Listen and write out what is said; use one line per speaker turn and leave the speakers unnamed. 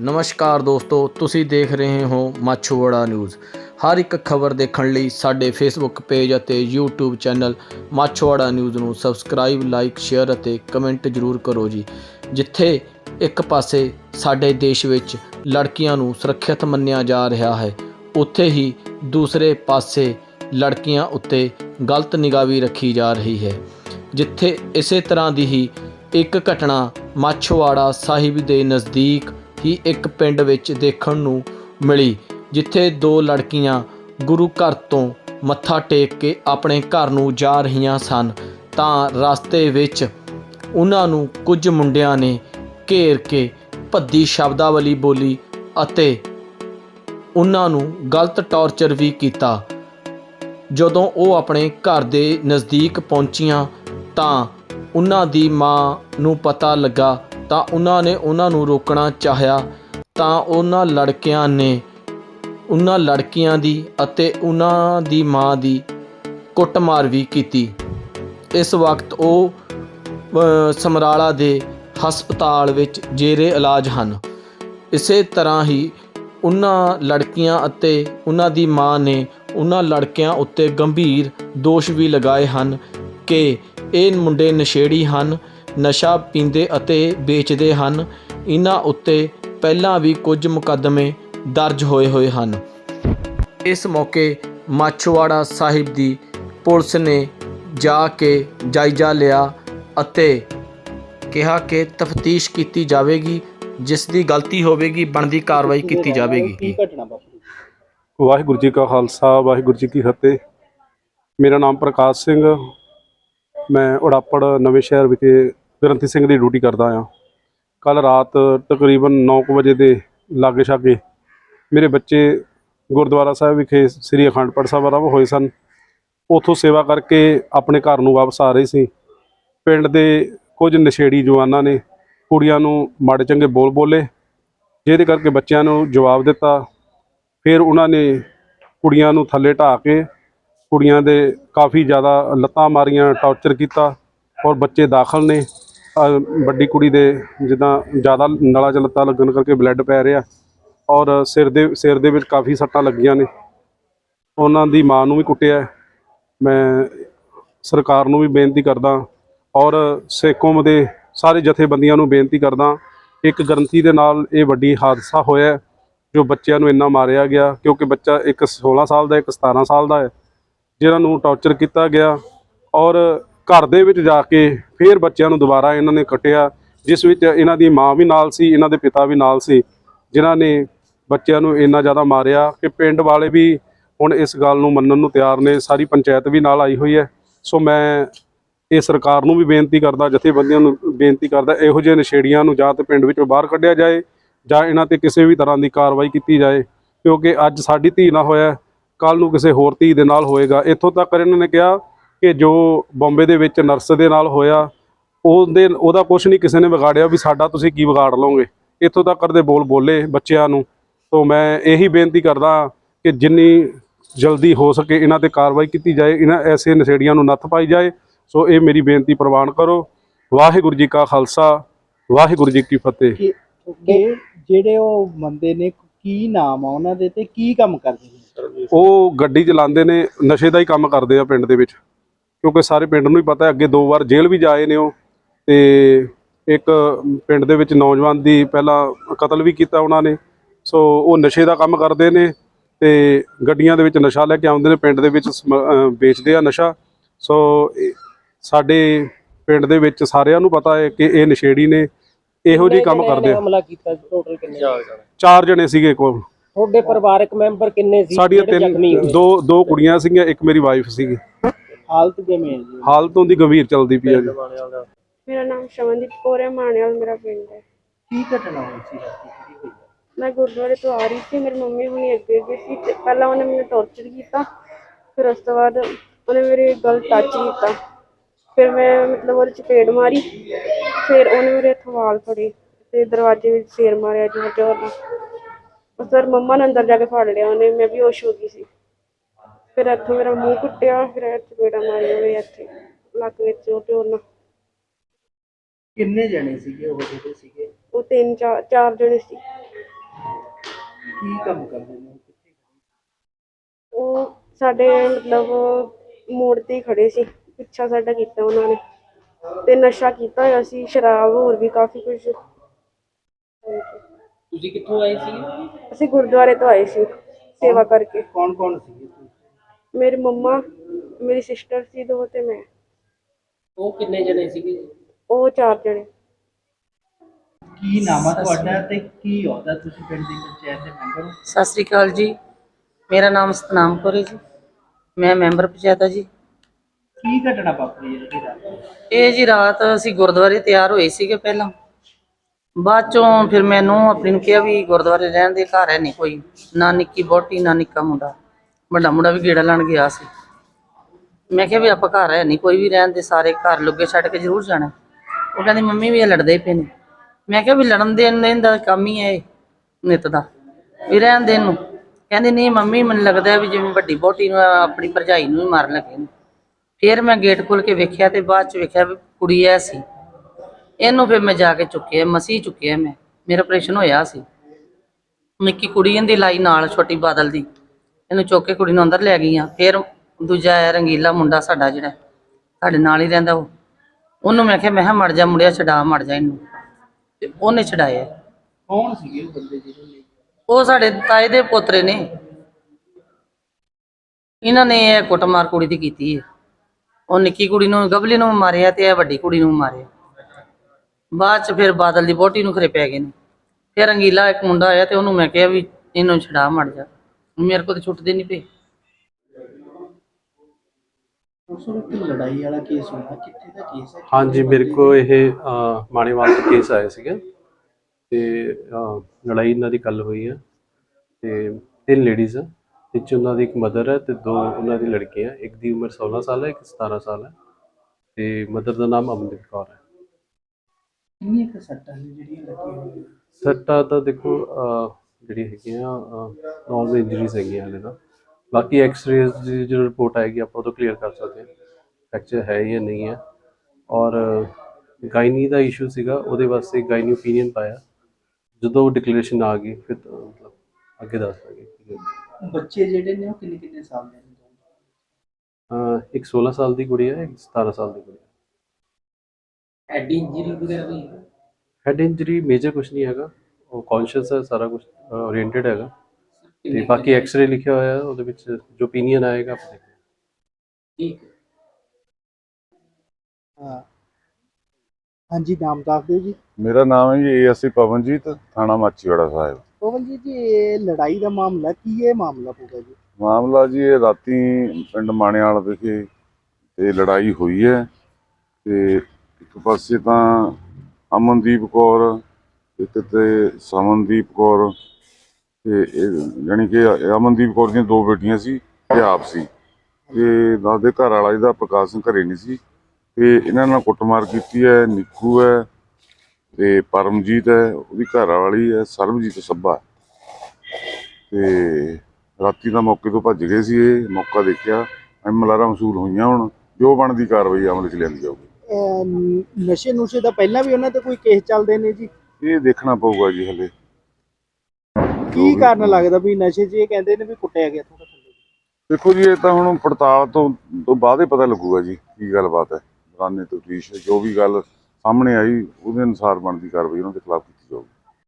ਨਮਸਕਾਰ ਦੋਸਤੋ, ਤੁਸੀਂ ਦੇਖ ਰਹੇ ਹੋ ਮਾਛੋਵਾੜਾ ਨਿਊਜ਼। ਹਰ ਇੱਕ ਖਬਰ ਦੇਖਣ ਲਈ ਸਾਡੇ ਫੇਸਬੁੱਕ ਪੇਜ ਅਤੇ YouTube ਚੈਨਲ ਮਾਛੋਵਾੜਾ ਨਿਊਜ਼ ਨੂੰ ਸਬਸਕ੍ਰਾਈਬ ਲਾਈਕ ਸ਼ੇਅਰ ਅਤੇ ਕਮੈਂਟ ਜ਼ਰੂਰ ਕਰੋ ਜੀ। ਜਿੱਥੇ ਇੱਕ ਪਾਸੇ ਸਾਡੇ ਦੇਸ਼ ਵਿੱਚ ਲੜਕੀਆਂ ਨੂੰ ਸੁਰੱਖਿਅਤ ਮੰਨਿਆ ਜਾ ਰਿਹਾ ਹੈ, ਉੱਥੇ ਹੀ ਦੂਸਰੇ ਪਾਸੇ ਲੜਕੀਆਂ ਉੱਤੇ ਗਲਤ ਨਿਗਾਹ ਵੀ ਰੱਖੀ ਜਾ ਰਹੀ ਹੈ। ਜਿੱਥੇ ਇਸੇ ਤਰ੍ਹਾਂ ਦੀ ਹੀ ਇੱਕ ਘਟਨਾ ਮਾਛੋਵਾੜਾ ਸਾਹਿਬ ਦੇ ਨਜ਼ਦੀਕ ਹੀ ਇੱਕ ਪਿੰਡ ਵਿੱਚ ਦੇਖਣ ਨੂੰ ਮਿਲੀ, ਜਿੱਥੇ ਦੋ ਲੜਕੀਆਂ ਗੁਰੂ ਘਰ ਤੋਂ ਮੱਥਾ ਟੇਕ ਕੇ ਆਪਣੇ ਘਰ ਨੂੰ ਜਾ ਰਹੀਆਂ ਸਨ। ਤਾਂ ਰਸਤੇ ਵਿੱਚ ਉਹਨਾਂ ਨੂੰ ਕੁਝ ਮੁੰਡਿਆਂ ਨੇ ਘੇਰ ਕੇ ਭੱਦੀ ਸ਼ਬਦਾਵਲੀ ਬੋਲੀ ਅਤੇ ਉਹਨਾਂ ਨੂੰ ਗਲਤ ਟੌਰਚਰ ਵੀ ਕੀਤਾ। ਜਦੋਂ ਉਹ ਆਪਣੇ ਘਰ ਦੇ ਨਜ਼ਦੀਕ ਪਹੁੰਚੀਆਂ ਤਾਂ ਉਹਨਾਂ ਦੀ ਮਾਂ ਨੂੰ ਪਤਾ ਲੱਗਾ ਤਾਂ ਉਹਨਾਂ ਨੇ ਉਹਨਾਂ ਨੂੰ ਰੋਕਣਾ ਚਾਹਿਆ। ਤਾਂ ਉਹਨਾਂ ਲੜਕਿਆਂ ਨੇ ਉਹਨਾਂ ਲੜਕੀਆਂ ਦੀ ਅਤੇ ਉਹਨਾਂ ਦੀ ਮਾਂ ਦੀ ਕੁੱਟਮਾਰ ਵੀ ਕੀਤੀ। ਇਸ ਵਕਤ ਉਹ ਸਮਰਾਲਾ ਦੇ ਹਸਪਤਾਲ ਵਿੱਚ ਜੇਰੇ ਇਲਾਜ ਹਨ। ਇਸੇ ਤਰ੍ਹਾਂ ਹੀ ਉਹਨਾਂ ਲੜਕੀਆਂ ਅਤੇ ਉਹਨਾਂ ਦੀ ਮਾਂ ਨੇ ਉਹਨਾਂ ਲੜਕਿਆਂ ਉੱਤੇ ਗੰਭੀਰ ਦੋਸ਼ ਵੀ ਲਗਾਏ ਹਨ ਕਿ ਇਹ ਮੁੰਡੇ ਨਸ਼ੇੜੀ ਹਨ ਨਸ਼ਾ ਪੀਂਦੇ ਅਤੇ ਵੇਚਦੇ ਹਨ। ਇਹਨਾਂ ਉੱਤੇ ਪਹਿਲਾਂ ਵੀ ਕੁਝ ਮੁਕੱਦਮੇ ਦਰਜ ਹੋਏ ਹੋਏ ਹਨ। ਇਸ ਮੌਕੇ ਮਾਛੋਵਾੜਾ ਸਾਹਿਬ ਦੀ ਪੁਲਿਸ ਨੇ ਜਾ ਕੇ ਜਾਇਜ਼ਾ ਲਿਆ ਅਤੇ ਕਿਹਾ ਕਿ ਤਫਤੀਸ਼ ਕੀਤੀ ਜਾਵੇਗੀ ਜਿਸ ਦੀ ਗਲਤੀ ਹੋਵੇਗੀ ਬਣਦੀ ਕਾਰਵਾਈ ਕੀਤੀ ਜਾਵੇਗੀ।
ਵਾਹਿਗੁਰੂ ਜੀ ਕਾ ਖਾਲਸਾ ਵਾਹਿਗੁਰੂ ਜੀ ਕੀ ਫਤਿਹ। ਮੇਰਾ ਨਾਮ ਪ੍ਰਕਾਸ਼ ਸਿੰਘ। ਮੈਂ ਉੜਾਪੜ ਨਵੇਂ ਸ਼ਹਿਰ ਵਿਖੇ ਗ੍ਰੰਥੀ ਸਿੰਘ ਦੀ ਡਿਊਟੀ ਕਰਦਾ ਹਾਂ ਕੱਲ ਰਾਤ ਤਕਰੀਬਨ 9 ਵਜੇ ਦੇ ਲਾਗੇ ਛਾਗੇ ਮੇਰੇ ਬੱਚੇ ਗੁਰਦੁਆਰਾ ਸਾਹਿਬ ਵਿਖੇ ਸ੍ਰੀ ਅਖੰਡ ਪਾਠ ਸਾਹਿਬ ਆਰੰਭ ਹੋਏ ਸਨ। ਉਥੋਂ ਸੇਵਾ ਕਰਕੇ ਆਪਣੇ ਘਰ ਨੂੰ ਵਾਪਸ ਆ ਰਹੇ ਸੀ। ਪਿੰਡ ਦੇ ਕੁਝ ਨਸ਼ੇੜੀ ਜਵਾਨਾਂ ਨੇ ਕੁੜੀਆਂ ਨੂੰ ਮਾੜੇ ਚੰਗੇ ਬੋਲ ਬੋਲੇ, ਜਿਹਦੇ ਕਰਕੇ ਬੱਚਿਆਂ ਨੂੰ ਜਵਾਬ ਦਿੱਤਾ। ਫਿਰ ਉਹਨਾਂ ਨੇ ਕੁੜੀਆਂ ਨੂੰ ਥੱਲੇ ਢਾ ਕੇ ਕੁੜੀਆਂ ਦੇ ਕਾਫੀ ਜ਼ਿਆਦਾ ਲੱਤਾਂ ਮਾਰੀਆਂ, ਟੌਰਚਰ ਕੀਤਾ ਔਰ ਬੱਚੇ ਦਾਖਲ ਨੇ। ਵੱਡੀ ਕੁੜੀ ਦੇ ਜਿੱਦਾਂ ਜ਼ਿਆਦਾ ਨਲਾ ਚ ਲੱਤਾਂ ਲੱਗਣ ਕਰਕੇ ਬਲੱਡ ਪੈ ਰਿਹਾ ਔਰ ਸਿਰ ਦੇ ਸਿਰ ਦੇ ਵਿੱਚ ਕਾਫੀ ਸੱਟਾਂ ਲੱਗੀਆਂ ਨੇ। ਉਹਨਾਂ ਦੀ ਮਾਂ ਨੂੰ ਵੀ ਕੁੱਟਿਆ। ਮੈਂ ਸਰਕਾਰ ਨੂੰ ਵੀ ਬੇਨਤੀ ਕਰਦਾ ਔਰ ਸੇਕੋਮ ਦੇ ਸਾਰੇ ਜਥੇਬੰਦੀਆਂ ਨੂੰ ਬੇਨਤੀ ਕਰਦਾ, ਇੱਕ ਗ੍ਰੰਥੀ ਦੇ ਨਾਲ ਇਹ ਵੱਡੀ ਹਾਦਸਾ ਹੋਇਆ ਜੋ ਬੱਚਿਆਂ ਨੂੰ ਇੰਨਾ ਮਾਰਿਆ ਗਿਆ ਕਿਉਂਕਿ ਬੱਚਾ ਇੱਕ 16 ਸਾਲ ਦਾ ਇੱਕ 17 ਸਾਲ ਦਾ ਹੈ ਜਿਹਨਾਂ ਨੂੰ ਟੌਰਚਰ ਕੀਤਾ ਗਿਆ ਔਰ ਘਰ ਦੇ ਵਿੱਚ ਜਾ ਕੇ ਫਿਰ ਬੱਚਿਆਂ ਨੂੰ ਦੁਬਾਰਾ ਇਹਨਾਂ ਨੇ ਕੱਟਿਆ, ਜਿਸ ਵਿੱਚ ਇਹਨਾਂ ਦੀ ਮਾਂ ਵੀ ਨਾਲ ਸੀ, ਇਹਨਾਂ ਦੇ ਪਿਤਾ ਵੀ ਨਾਲ ਸੀ, ਜਿਨ੍ਹਾਂ ਨੇ ਬੱਚਿਆਂ ਨੂੰ ਇੰਨਾ ਜ਼ਿਆਦਾ ਮਾਰਿਆ ਕਿ ਪਿੰਡ ਵਾਲੇ ਵੀ ਹੁਣ ਇਸ ਗੱਲ ਨੂੰ ਮੰਨਣ ਨੂੰ ਤਿਆਰ ਨੇ, ਸਾਰੀ ਪੰਚਾਇਤ ਵੀ ਨਾਲ ਆਈ ਹੋਈ ਹੈ। ਸੋ ਮੈਂ ਇਹ ਸਰਕਾਰ ਨੂੰ ਵੀ ਬੇਨਤੀ ਕਰਦਾ, ਜਥੇਬੰਦੀਆਂ ਨੂੰ ਬੇਨਤੀ ਕਰਦਾ, ਇਹੋ ਜਿਹੇ ਨਸ਼ੇੜੀਆਂ ਨੂੰ ਜਾਂ ਤੇ ਪਿੰਡ ਵਿੱਚੋਂ ਬਾਹਰ ਕੱਢਿਆ ਜਾਏ ਜਾਂ ਇਹਨਾਂ ਤੇ ਕਿਸੇ ਵੀ ਤਰ੍ਹਾਂ ਦੀ ਕਾਰਵਾਈ ਕੀਤੀ ਜਾਏ, ਕਿਉਂਕਿ ਅੱਜ ਸਾਡੀ ਧੀ ਨਾਲ ਹੋਇਆ ਕੱਲ ਨੂੰ ਕਿਸੇ ਹੋਰ ਧੀ ਦੇ ਨਾਲ ਹੋਏਗਾ। ਇੱਥੋਂ ਤੱਕ ਇਹਨਾਂ ਨੇ ਕਿਹਾ ਕਿ ਜੋ ਬੰਬੇ ਦੇ ਵਿੱਚ ਨਰਸ ਦੇ ਨਾਲ ਹੋਇਆ ਉਹਦੇ ਉਹਦਾ ਕੁਝ ਨਹੀਂ ਕਿਸੇ ਨੇ ਵਿਗਾੜਿਆ ਵੀ ਸਾਡਾ ਤੁਸੀਂ ਕੀ ਵਿਗਾੜ ਲਓਗੇ? ਇੱਥੋਂ ਤੱਕ ਦੇ ਬੋਲ ਬੋਲੇ ਬੱਚਿਆਂ ਨੂੰ। ਤੋਂ ਮੈਂ ਇਹੀ ਬੇਨਤੀ ਕਰਦਾ ਕਿ ਜਿੰਨੀ ਜਲਦੀ ਹੋ ਸਕੇ ਇਹਨਾਂ ਤੇ ਕਾਰਵਾਈ ਕੀਤੀ ਜਾਏ ਇਹਨਾਂ ਐਸੇ ਨਸ਼ੇੜੀਆਂ ਨੂੰ ਨੱਥ ਪਾਈ ਜਾਏ। ਸੋ ਇਹ ਮੇਰੀ ਬੇਨਤੀ ਪ੍ਰਵਾਨ ਕਰੋ। ਵਾਹਿਗੁਰੂ ਜੀ ਕਾ ਖਾਲਸਾ ਵਾਹਿਗੁਰੂ ਜੀ ਕੀ ਫਤਿਹ।
ਜਿਹੜੇ ਉਹ ਬੰਦੇ ਨੇ ਕੀ ਨਾਮ ਆ ਉਹਨਾਂ ਦੇ ਤੇ ਕੀ ਕੰਮ ਕਰਦੇ ਨੇ?
ਉਹ ਗੱਡੀ ਚਲਾਉਂਦੇ ਨੇ ਨਸ਼ੇ ਦਾ ਹੀ ਕੰਮ ਕਰਦੇ ਆ ਪਿੰਡ ਦੇ ਵਿੱਚ। ਕਿਉਂਕਿ ਸਾਰੇ ਪਿੰਡ ਨੂੰ ਹੀ ਪਤਾ ਹੈ ਅੱਗੇ ਦੋ ਵਾਰ ਜੇਲ੍ਹ ਵੀ ਜਾਏ ਨੇ ਉਹ। ਤੇ ਇੱਕ ਪਿੰਡ ਦੇ ਵਿੱਚ ਨੌਜਵਾਨ ਦੀ ਪਹਿਲਾਂ ਕਤਲ ਵੀ ਕੀਤਾ ਉਹਨਾਂ ਨੇ। ਸੋ ਉਹ ਨਸ਼ੇ ਦਾ ਕੰਮ ਕਰਦੇ ਨੇ ਤੇ ਗੱਡੀਆਂ ਦੇ ਵਿੱਚ ਨਸ਼ਾ ਲੈ ਕੇ ਆਉਂਦੇ ਨੇ ਪਿੰਡ ਦੇ ਵਿੱਚ ਵੇਚਦੇ ਆ ਨਸ਼ਾ। ਸੋ ਸਾਡੇ ਪਿੰਡ ਦੇ ਵਿੱਚ ਸਾਰਿਆਂ ਨੂੰ ਪਤਾ ਹੈ ਕਿ ਇਹ ਨਸ਼ੇੜੀ ਨੇ ਇਹੋ ਜਿਹੇ ਕੰਮ ਕਰਦੇ ਆ।
ਹਮਲਾ ਕੀਤਾ ਟੋਟਲ ਕਿੰਨੇ
ਚਾਰ ਜਣੇ? ਸੀਗੇ ਕੋਲ।
ਤੁਹਾਡੇ ਪਰਿਵਾਰਕ ਮੈਂਬਰ ਕਿੰਨੇ ਸੀ?
ਸਾਡੀਆਂ ਤਿੰਨ? ਦੋ ਦੋ ਕੁੜੀਆਂ ਸੀਗੀਆਂ ਇੱਕ ਮੇਰੀ ਵਾਈਫ ਸੀਗੀ।
ਹਾਲਤ ਕਿਵੇਂ ਹੈ ਜੀ?
ਹਾਲਤ ਉਹਦੀ ਗੰਭੀਰ ਚੱਲਦੀ ਪਈ ਹੈ ਜੀ।
ਮੇਰਾ ਨਾਮ ਸ਼ਮਨਦੀਪ ਕੌਰ ਹੈ ਮਾਣਿਆਲ ਮੇਰਾ ਪਿੰਡ ਹੈ।
ਕੀ ਘਟਨਾ ਹੋਈ ਸੀ? ਰਾਤੀ ਹੋਈ?
ਮੈਂ ਗੁਰਦੁਆਰੇ ਤੋਂ ਆ ਰਹੀ ਸੀ ਮੇਰੀ ਮੰਮੀ ਹੁਣੀ ਅੱਗੇ ਅੱਗੇ ਸੀ ਤੇ ਪਹਿਲਾਂ ਉਹਨੇ ਮੈਨੂੰ ਟੌਰਚਰ ਕੀਤਾ ਫਿਰ ਉਸ ਤੋਂ ਬਾਅਦ ਉਹਨੇ ਮੇਰੇ ਗਲ ਟੱਚ ਕੀਤਾ। ਫਿਰ ਮੈਂ ਮਤਲਬ ਉਹਦੇ ਚਪੇੜ ਮਾਰੀ ਫਿਰ ਉਹਨੇ ਮੇਰੇ ਹੱਥ ਵਾਲ ਫੜੇ ਤੇ ਦਰਵਾਜ਼ੇ ਵਿੱਚ ਸਿਰ ਮਾਰਿਆ ਜ਼ੋਰ ਜ਼ੋਰ ਨਾਲ। ਉਸ ਮੰਮਾ ਨੇ ਅੰਦਰ ਜਾ ਕੇ ਫੜ ਲਿਆ ਉਹਨੇ ਮੈਂ ਵੀ ਹੋਸ਼ ਹੋ ਗਈ ਸੀ। ਫਿਰ ਇੱਥੋਂ ਮੇਰਾ ਮੂੰਹ ਕੁੱਟਿਆ ਫਿਰ ਇਹ ਚਪੇੜਾ ਮਾਰਿਆ ਮੇਰੇ ਇੱਥੇ ਲੱਕ ਵਿੱਚ ਜ਼ੋਰ ਨਾਲ
ਕਿੰਨੇ ਜਣੇ ਸੀਗੇ? ਉਹ ਜਿਹੜੇ ਸੀਗੇ?
ਉਹ ਤਿੰਨ ਚਾਰ ਚਾਰ ਜਣੇ ਸੀ।
ਕੀ ਕੰਮ ਕਰਦੇ ਨੇ? ਕਿੱਥੇ
ਉਹ ਸਾਡੇ ਮਤਲਬ ਮੋੜ ਤੇ ਹੀ ਖੜੇ ਸੀ। ਪਿੱਛਾ ਸਾਡਾ ਕੀਤਾ ਉਹਨਾਂ ਨੇ। ਤੇ ਨਸ਼ਾ ਕੀਤਾ ਹੋਇਆ ਸੀ ਸ਼ਰਾਬ ਹੋਰ ਵੀ ਕਾਫੀ ਕੁਝ
ਤੁਸੀਂ ਕਿੱਥੋਂ ਆਏ ਸੀ
ਅਸੀਂ ਗੁਰਦੁਆਰੇ ਤੋਂ ਆਏ ਸੀ ਸੇਵਾ ਕਰਕੇ।
ਕੌਣ ਕੌਣ ਸੀਗੇ? ਤੁਸੀਂ?
ਮੇਰੀ ਮੰਮਾ ਮੇਰੀ ਸਿਸਟਰ ਸੀ ਦੋ ਤੇ ਮੈਂ।
ਉਹ ਕਿੰਨੇ ਜਣੇ ਸੀਗੇ?
ਉਹ ਚਾਰ ਜਣੇ।
ਕੀ ਨਾਮ ਆ ਤੁਹਾਡਾ ਤੇ ਕੀ ਅਹੁਦਾ ਤੁਸੀਂ ਪਿੰਡ ਦੀ ਪੰਚਾਇਤ ਦੇ ਮੈਂਬਰ ਹੋ?
ਸਤਿ ਸ੍ਰੀ ਅਕਾਲ ਜੀ। ਮੇਰਾ ਨਾਮ ਸਤਨਾਮ ਕੌਰ ਹੈ ਜੀ। ਮੈਂ ਮੈਂਬਰ ਪੰਚਾਇਤ ਹਾਂ ਜੀ।
ਕੀ ਘਟਨਾ ਵਾਪਰੀ ਹੈ ਜਿਹੜੀ ਰਾਤ
ਇਹ ਜੀ ਰਾਤ ਅਸੀਂ ਗੁਰਦੁਆਰੇ ਤਿਆਰ ਹੋਏ ਸੀਗੇ ਪਹਿਲਾਂ। ਬਾਅਦ ਚੋਂ ਫਿਰ ਮੈਨੂੰ ਆਪਣੀ ਨੂੰ ਕਿਹਾ ਵੀ ਗੁਰਦੁਆਰੇ ਰਹਿਣ ਦੇ ਘਰ ਹੈ ਨਹੀਂ ਕੋਈ। ਨਾ ਨਿੱਕੀ ਬੋਟੀ ਨਾ ਨਿੱਕਾ ਮੁੰਡਾ। ਵੱਡਾ ਮੁੰਡਾ ਵੀ ਗੇੜਾ ਲੈਣ ਗਿਆ ਸੀ। ਮੈਂ ਕਿਹਾ ਵੀ ਆਪਾਂ ਘਰ ਹੈ ਨਹੀਂ, ਕੋਈ ਵੀ ਰਹਿਣ ਦੇ ਸਾਰੇ ਘਰ ਲੁੱਗੇ ਛੱਡ ਕੇ ਜ਼ਰੂਰ ਜਾਣਾ। ਉਹ ਕਹਿੰਦੀ, ਮੰਮੀ ਵੀ ਇਹ ਲੜਦੇ ਪਏ ਨੇ। ਮੈਂ ਕਿਹਾ ਵੀ ਲੜਨ ਦੇਣ ਦਾ ਕੰਮ ਹੀ ਹੈ ਇਹ, ਨਿੱਤ ਦਾ, ਵੀ ਰਹਿਣ ਦੇਣ ਨੂੰ। ਕਹਿੰਦੀ, ਨਹੀਂ ਮੰਮੀ, ਮੈਨੂੰ ਲੱਗਦਾ ਵੀ ਜਿਵੇਂ ਵੱਡੀ ਬੋਟੀ ਨੂੰ, ਆਪਣੀ ਭਰਜਾਈ ਨੂੰ ਹੀ ਮਾਰਨ ਲੱਗੇ ਨੇ। ਫਿਰ ਮੈਂ ਗੇਟ ਖੋਲ ਕੇ ਵੇਖਿਆ ਤੇ ਬਾਅਦ ਚ ਵੇਖਿਆ ਵੀ ਕੁੜੀ ਐ ਸੀ। ਇਹਨੂੰ ਫਿਰ ਮੈਂ ਜਾ ਕੇ ਚੁੱਕਿਆ ਮਸੀ ਚੁੱਕਿਆ ਮੈਂ। ਮੇਰਾ ਆਪਰੇਸ਼ਨ ਹੋਇਆ ਸੀ। ਨਿੱਕੀ ਕੁੜੀ ਇਹਦੀ ਲਾਈ ਨਾਲ, ਛੋਟੀ ਬਾਦਲ ਦੀ। ਇਹਨੂੰ ਚੁੱਕ ਕੇ ਕੁੜੀ ਨੂੰ ਅੰਦਰ ਲੈ ਗਈਆਂ ਫਿਰ ਦੂਜਾ ਹੈ ਰੰਗੀਲਾ ਮੁੰਡਾ ਸਾਡਾ ਜਿਹੜਾ ਸਾਡੇ ਨਾਲ ਹੀ ਰਹਿੰਦਾ ਉਹ। ਉਹਨੂੰ ਮੈਂ ਕਿਹਾ ਮੈਂ ਕਿਹਾ ਮੜ ਜਾ ਮੁੰਡਿਆ ਛਡਾ ਮੜ ਜਾ ਇਹਨੂੰ। ਤੇ ਉਹਨੇ ਛਡਾਇਆ।
ਕੌਣ ਸੀਗੇ ਉਹ ਬੰਦੇ ਜਿਹੜੇ
ਉਹ ਸਾਡੇ ਤਾਏ ਦੇ ਪੋਤਰੇ ਨੇ। ਇਹਨਾਂ ਨੇ ਇਹ ਕੁੱਟਮਾਰ ਕੁੜੀ ਦੀ ਕੀਤੀ ਹੈ ਉਹ ਨਿੱਕੀ ਕੁੜੀ ਨੂੰ ਗਬਲੀ ਨੂੰ ਮਾਰਿਆ ਤੇ ਇਹ ਵੱਡੀ ਕੁੜੀ ਨੂੰ ਮਾਰਿਆ। ਬਾਅਦ ਚ ਫਿਰ ਬਾਦਲ ਦੀ ਬੋਟੀ ਨੂੰ ਖਰੇ ਪੈ ਗਏ ਨੇ। ਫਿਰ ਰੰਗੀਲਾ ਇੱਕ ਮੁੰਡਾ ਆਇਆ ਤੇ ਉਹਨੂੰ ਮੈਂ ਕਿਹਾ ਵੀ ਇਹਨੂੰ ਛਡਾ ਮੜ ਜਾ। ਮੇਰੇ ਕੋਲ ਤੇ ਛੁੱਟਦੇ ਨਹੀਂ ਪਏ।
ਉਸ ਵਕਤ ਲੜਾਈ ਵਾਲਾ ਕੇਸ ਹੋਣਾ ਕਿੱਥੇ ਦਾ ਕੇਸ ਹੈ?
ਹਾਂਜੀ ਮੇਰੇ ਕੋ ਇਹ ਮਾਣੇਵਾਲ ਤੋਂ ਕੇਸ ਆਇਆ ਸੀਗਾ। ਤੇ ਲੜਾਈ ਇਹਨਾਂ ਦੀ ਕੱਲ ਹੋਈ ਹੈ ਤੇ ਤਿੰਨ ਲੇਡੀਜ਼ ਆ। ਇਹ 'ਚ ਉਹਨਾਂ ਦੀ ਇੱਕ ਮਦਰ ਹੈ ਤੇ ਦੋ ਉਹਨਾਂ ਦੀ ਲੜਕੀਆਂ ਇੱਕ ਦੀ ਉਮਰ 16 ਸਾਲ ਹੈ ਇੱਕ 17 ਸਾਲ ਹੈ ਤੇ ਮਦਰ ਦਾ ਨਾਮ ਅਮਨਦੀਪ ਕੌਰ ਹੈ
ਕਿੰਨੀਆਂ ਕੁ ਸੱਟਾਂ ਨੇ ਜਿਹੜੀਆਂ ਲੱਗੀਆਂ ਹੋਈਆਂ?
ਸੱਟਾਂ ਤਾਂ ਦੇਖੋ ਜਿਹੜੀਆਂ ਹੈਗੀਆਂ ਨਾਰਮਲ ਇੰਜਰੀਜ਼ ਹੈਗੀਆਂ ਹਲੇ ਤਾਂ ਬਾਕੀ ਐਕਸ-ਰੇਜ਼ ਦੀ ਜੋ ਰਿਪੋਰਟ ਆਏਗੀ ਆਪਾਂ ਉਹ ਤੋਂ ਕਲੀਅਰ ਕਰ ਸਕਦੇ ਹਾਂ ਫ੍ਰੈਕਚਰ ਹੈ ਜਾਂ ਨਹੀਂ ਹੈ। ਔਰ ਗਾਇਨੀ ਦਾ ਇਸ਼ੂ ਸੀਗਾ ਉਹਦੇ ਵਾਸਤੇ ਗਾਇਨੀ ਓਪੀਨੀਅਨ ਪਾਇਆ। ਜਦੋਂ ਡਿਕਲੇਰੇਸ਼ਨ ਆ ਗਈ ਫਿਰ ਤਾਂ ਮਤਲਬ ਅੱਗੇ ਦੱਸ ਦਾਂਗੇ।
ਬੱਚੇ ਜਿਹੜੇ ਨੇ ਉਹ ਕਿੰਨੇ ਕਿੰਨੇ ਸਾਲ ਦੇ ਨੇ?
ਇੱਕ 16 ਸਾਲ ਦੀ ਕੁੜੀ ਹੈ ਇੱਕ 17 ਸਾਲ ਦੀ ਕੁੜੀ ਹੈ।
ਐਡੀ ਇੰਜਰੀ ਵਗੈਰਾ ਵੀ?
ਹੈਡ ਇੰਜਰੀ ਮੇਜਰ ਕੁਝ ਨਹੀਂ ਹੈਗਾ। ਉਹ ਕੌਨਸ਼ੀਅਸ ਹੈ ਸਾਰਾ ਕੁਝ ਓਰੀਐਂਟਡ ਹੈਗਾ। ਤੇ ਬਾਕੀ ਐਕਸ-ਰੇ ਲਿਖਿਆ ਹੋਇਆ ਹੈ ਉਹਦੇ ਵਿੱਚ ਜੋ ਓਪੀਨੀਅਨ ਆਏਗਾ ਆਪਾਂ ਦੇਖਾਂਗੇ
ਠੀਕ ਹੈ।
ਹਾਂ। ਹਾਂਜੀ ਨਾਮ ਦੱਸ ਦਿਓ ਜੀ।
ਮੇਰਾ ਨਾਮ ਹੈ ਜੀ ਏਐਸਸੀ ਪਵਨਜੀਤ ਥਾਣਾ ਮਾਚੀਵਾੜਾ ਸਾਹਿਬ।
ਪਵਨ ਜੀ ਇਹ ਲੜਾਈ ਦਾ ਮਾਮਲਾ ਕੀ ਹੈ? ਮਾਮਲਾ ਪੂਰਾ ਜੀ।
ਮਾਮਲਾ ਜੀ ਇਹ ਰਾਤੀ ਪਿੰਡ ਮਾਣੇਵਾਲ ਵਿਖੇ ਤੇ ਲੜਾਈ ਹੋਈ ਹੈ। ਤੇ ਇੱਕ ਪਾਸੇ ਤਾਂ ਅਮਨਦੀਪ ਕੌਰ ਇੱਕ ਤੇ ਸਮਨਦੀਪ ਕੌਰ ਤੇ ਇਹ ਕਿ ਅਮਨਦੀਪ ਕੌਰ ਦੀਆਂ ਦੋ ਬੇਟੀਆਂ ਸੀ ਤੇ ਆਪ ਸੀ। ਤੇ ਦਾਦੇ ਘਰ ਵਾਲਾ ਇਹਦਾ ਪ੍ਰਕਾਸ਼ ਸਿੰਘ ਘਰੇ ਨਹੀਂ ਸੀ। ਤੇ ਇਹਨਾਂ ਨਾਲ ਕੁੱਟਮਾਰ ਕੀਤੀ ਹੈ, ਨਿੱਕੂ ਹੈ ਤੇ ਪਰਮਜੀਤ ਹੈ ਉਹਦੀ ਘਰ ਵਾਲੀ ਹੈ, ਸਰਬਜੀਤ ਸੱਭਾ। ਤੇ ਰਾਤੀ ਦਾ ਮੌਕੇ ਤੋਂ ਭੱਜ ਗਏ ਸੀ ਇਹ, ਮੌਕਾ ਦੇਖਿਆ ਐਮਐਲਆਰ ਵਸੂਲ ਹੋਈਆਂ ਹੁਣ, ਜੋ ਬਣਦੀ ਕਾਰਵਾਈ ਅਮਲ 'ਚ ਲਿਆਂਦੀ ਜਾਊਗੀ।
ਨਸ਼ੇ ਨੁਸ਼ੇ ਦਾ ਪਹਿਲਾਂ ਵੀ ਉਹਨਾਂ ਤੇ ਕੋਈ ਕੇਸ ਚੱਲਦੇ ਨੇ ਜੀ।
ਇਹ ਦੇਖਣਾ ਪਊਗਾ ਜੀ ਹਲੇ।
ਕੀ ਕਾਰਨ ਲੱਗਦਾ ਵੀ ਨਸ਼ੇ 'ਚ ਇਹ ਕਹਿੰਦੇ ਨੇ ਵੀ ਕੁੱਟਿਆ ਗਿਆ ਥੋੜਾ ਥੱਲੇ।
ਦੇਖੋ ਜੀ ਇਹ ਤਾਂ ਹੁਣ ਪੜਤਾਲ ਤੋਂ ਤੋਂ ਬਾਅਦ ਹੀ ਪਤਾ ਲੱਗੂਗਾ ਜੀ ਕੀ ਗੱਲਬਾਤ ਹੈ। ਦੌਰਾਨੇ ਤਫਤੀਸ਼ ਜੋ ਵੀ ਗੱਲ ਸਾਹਮਣੇ ਆਈ ਉਹਦੇ ਅਨੁਸਾਰ ਬਣਦੀ ਕਾਰਵਾਈ ਉਹਨਾਂ ਦੇ ਖਿਲਾਫ